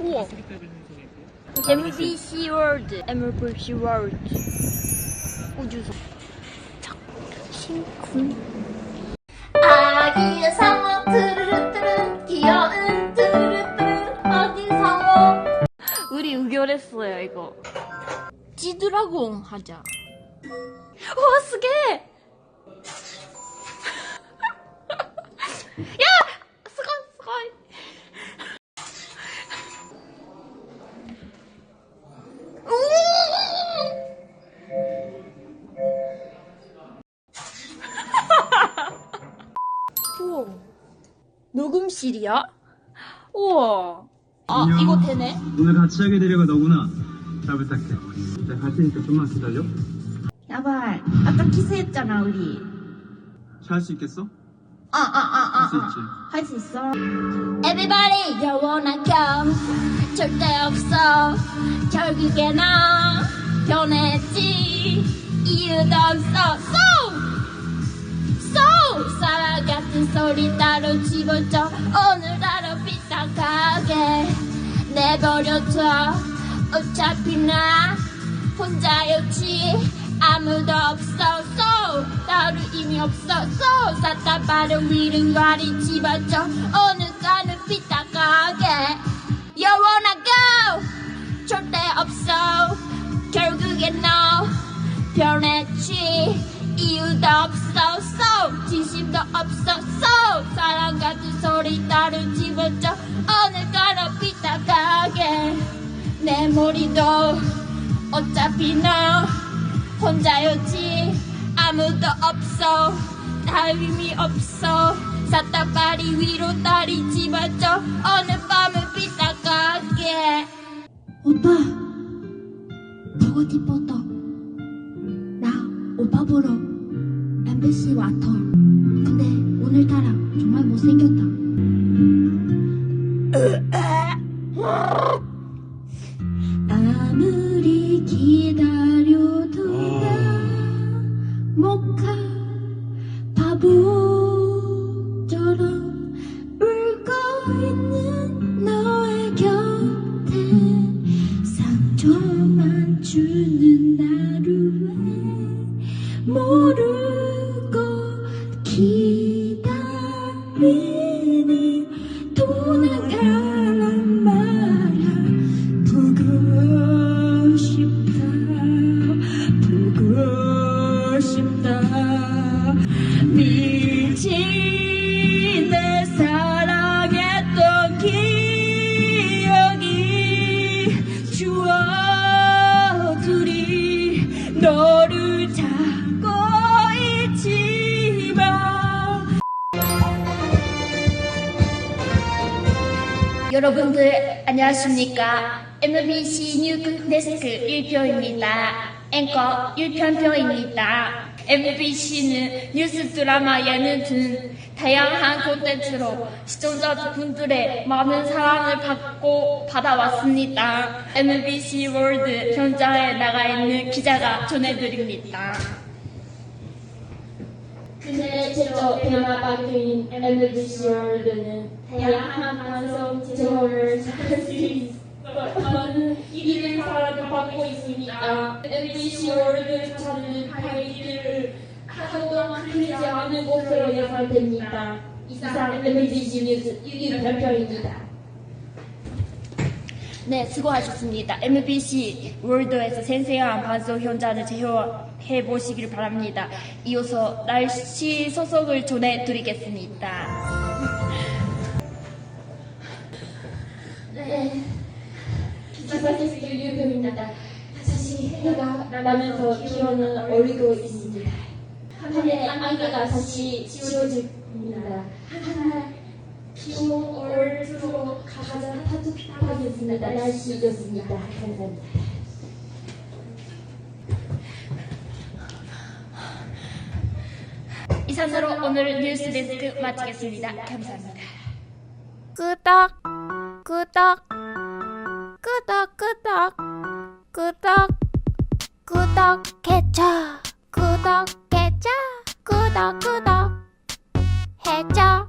우와. MBC 월드, MBC 월드. 우주선. 착, 신군. 아기의 상어 트르르트르 귀여운 트르르트르 아기 상어 우리 의결했어요, 이거. 지드라곤 하자. 와, 스게! 녹음실이야? 우와. 아, 안녕. 이거 되네? 오늘 같이 하게 되려가 너구나. 잘 부탁해. 자, 갈 테니까 좀만 기다려. 야발 아까 키스했잖아 우리 잘 할 수 있겠어? 아 아 아 아 할수 있지. 할 수 있어 Everybody 영원한 경 절대 없어 결국에 나 변했지 이유도 없어 사랑 같은 소리 따로 집어줘 오늘 하루 삐딱하게 내버려둬. 어차피 나 혼자였지. 아무도 없어. So 따로 의미 없어. So 사다바를 위를 와리 집어줘 오늘 가는 삐딱하게. 영원한 go? 절대 없어. 결국엔 너 변했지 이유도 없어 so 진심도 없어 so 사랑 같은 소리 따로 집어줘 오늘 가라 삐딱하게. 내 머리도 어차피 너 혼자였지. 아무도 없어. 다 의미 없어. 사다바리 위로 다리 집어줘 오늘 밤은 삐딱하게. 오빠 보고 싶었다 나 오빠 보러 MBC 왔어. 근데 오늘따라 정말 못생겼다. 모르고 기다리니? 도나가란 말야 보고 싶다 보고 싶다. 미친 내 사랑했던 기억이 추억들이 너를 찾고 여러분들 안녕하십니까? MBC 뉴스 데스크 1표입니다. 앵커 1편표입니다. MBC는 뉴스 드라마 예능 등 다양한 콘텐츠로 시청자분들의 많은 사랑을 받고 받아왔습니다. MBC 월드 현장에 나가 있는 기자가 전해드립니다 변화 바뀐 MBC 월드는 다양한 방송 제호를 할수 있는 이들의 사랑을 받고 있습니다. 월드 찾는 파이들을 한동안 흐리지 않은 곳으로 예상됩니다. 이상 MBC 뉴스 1위 발표입니다. 네, 수고하셨습니다. MBC 월드에서 생생한 방송 현장을 제휴 해 보시길 바랍니다. 이어서 날씨 소속을 전해드리겠습니다. 네, 기사캐스트 유유금입니다. 다시 해가 나면서 기온은 오르고 있습니다. 하늘의 안개가 다시 지워질 겁니다. 하늘 기온 올수록 가장 따뜻하겠습니다. 날씨 좋습니다. 감사합니다. 이상으로 오늘 뉴스 데스크 마치겠습니다. 감사합니다. 끄덕 끄덕 끄덕 끄덕 끄덕 구독해줘 구독해줘 구독 구독 해줘